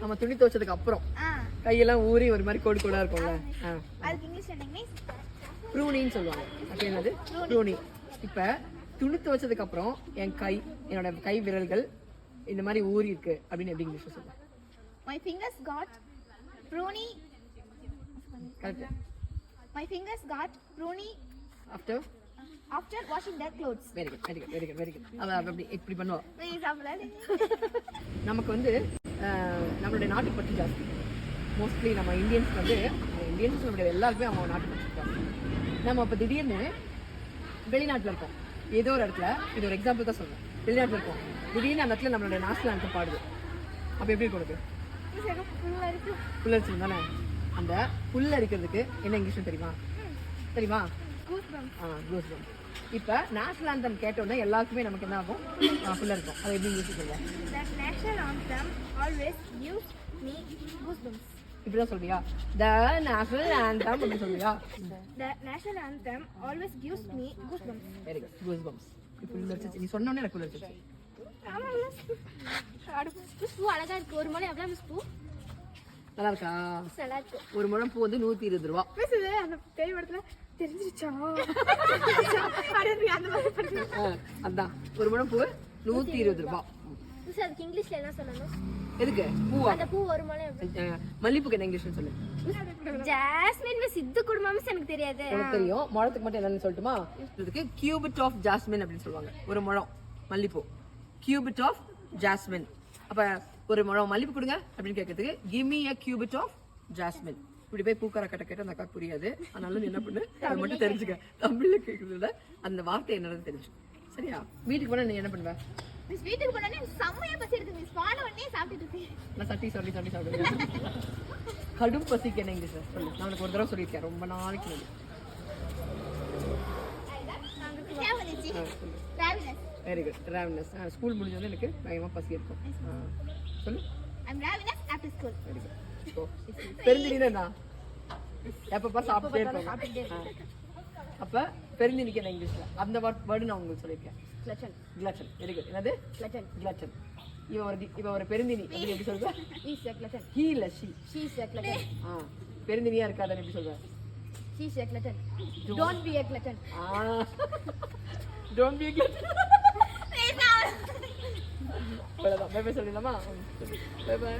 நம்ம துணி துவைச்சதுக்கு அப்புறம். கையெல்லாம் ஊறி ஒரு மாதிரி கோடு கோடா இருக்கும்ல? அதுக்கு இங்கிலீஷ் ப்ரூனின்னு சொல்லுவாங்க. அப்படி என்னது? ப்ரூனி. இப்போ துணி துவைச்சதுக்கு அப்புறம் என் கை என்னோட கை விரல்கள் இந்த மாதிரி ஊறி இருக்கு அப்படின்னு எப்படி இங்கிலீஷ்ல சொல்லுவாங்க? My fingers got pruny. Correct my fingers got pruny. After after washing their clothes. Very good very good very good very good அவ அப்படி இப்படி பண்ணுவா? நமக்கு வந்து நம்மளுடைய நாட்டு பற்று ஜாஸ்தி. மோஸ்ட்லி நம்ம இந்தியன்ஸ் வந்து இந்தியன்ஸ் நம்மளுடைய எல்லாருக்குமே அவங்க நாட்டு பற்று ஜாஸ்தி. நம்ம இப்போ திடீர்னு வெளிநாட்டில் இருக்கோம். ஏதோ ஒரு இடத்துல இது ஒரு எக்ஸாம்பிள் தான் சொல்றேன். வெளிநாட்டில் இருக்கோம். திடீர்னு அந்த இடத்துல நம்மளுடைய நேஷனல் anthem பாடுது. அப்போ எப்படி கொடுக்கு புல்லரிச்சு தானே? அந்த புல்ல இருக்கிறதுக்கு என்ன இங்கிலீஷ் தெரியுமா? தெரியுமா? ஆ க்ளோஸ் பம் இப்போ நேஷனல் anthem கேட்டோன்னே எல்லாருக்குமே நமக்கு என்ன ஆகும்? புல்ல இருக்கும். அதை எப்படி that national anthem always gives me goosebumps. இப்படிதான் சொல்றியா? த நேஷனல் anthem அப்படின்னு சொல்றியா? The national anthem always gives me goosebumps. Very good close bumps இப்போ நீ சொன்னோன்னே எனக்கு பூ அழகா இருக்கு. ஒரு முறை எவ்வளவு மிஸ் பூ நல்லா இருக்கா? நல்லா இருக்கு. ஒரு முழம் பூ வந்து நூத்தி இருபது ரூபா. அந்த பேய் படத்துல தெரிஞ்சிருச்சா? அதான். ஒரு முழம் பூ நூத்தி இருபது ரூபா. மிஸ் அதுக்கு இங்கிலீஷ்ல என்ன சொல்லணும்? எதுக்கு? பூவா? அந்த பூ ஒரு மல்லிப்பூக்கு என்ன இங்கிலீஷ்னு சொல்லு? ஜாஸ்மின் மிஸ் இது குடும்பம் எனக்கு தெரியாது. எனக்கு தெரியும். முழத்துக்கு மட்டும் என்னன்னு சொல்லட்டுமா? இதுக்கு கியூபிட் ஆஃப் ஜாஸ்மின் அப்படின்னு சொல்லுவாங்க. ஒரு முழம் மல்லிப்பூ. கியூபிட் ஆஃப் ஜாஸ்மின் அப்ப ஒரு முழம் மல்லிப்பூ கொடுங்க அப்படின்னு கேட்கறதுக்கு give me a cubit of jasmine இப்படி போய் பூக்கார கட்ட கேட்ட அந்த அக்கா புரியாது. அதனால நீ என்ன பண்ணு? அதை மட்டும் தெரிஞ்சுக்க. தமிழ்ல கேட்கறத அந்த வார்த்தை என்னன்னு தெரிஞ்சு சரியா? வீட்டுக்கு போனா நீ என்ன பண்ணுவ? மிஸ் வீட்டுக்கு போனோடனே செம்மையா பசி எடுத்து மிஸ் பான உடனே சாப்பிட்டுட்டு இருக்கேன். நான் சட்டி சொல்லி சட்டி சாப்பிடுவேன் கடும் பசிக்கு என்ன இங்கிலீஷ் சொல்லு. நான் உனக்கு ஒரு தடவை சொல்லியிருக்கேன். ரொம்ப நாளைக்கு முன்னாடி. Very good ராவனஸ். ஸ்கூல் முடிஞ்சோடனே எனக்கு பயங்கரமாக பசி இருக்கும் சொல்லு. I'm ravenous after school very good பெருந்தினா எப்பப்பா சாப்பிட்டே இருப்போம் ஆ. அப்ப பெருந்தினிக்கு என்ன இங்கிலீஷ்ல. அந்த வேர்டு நான் உங்களுக்கு சொல்லியிருக்கேன். கிளச்சன். கிளச்சன். வெரி குட் என்னது? கிளச்சன். கிளச்சன். இவ ஒரு இவ ஒரு பெருந்தினி. அப்படி எப்படி சொல்ற? இஸ் எ கிளச்சன் ஹீ இல்ல she she is a glutton ஆ. பெருந்தினியா இருக்காதுன்னு எப்படி சொல்ற? She is a glutton don't be a glutton ah. Don't be glutton அவ்வளோதான் பை பை சொல்லிடலாமா? Bye bye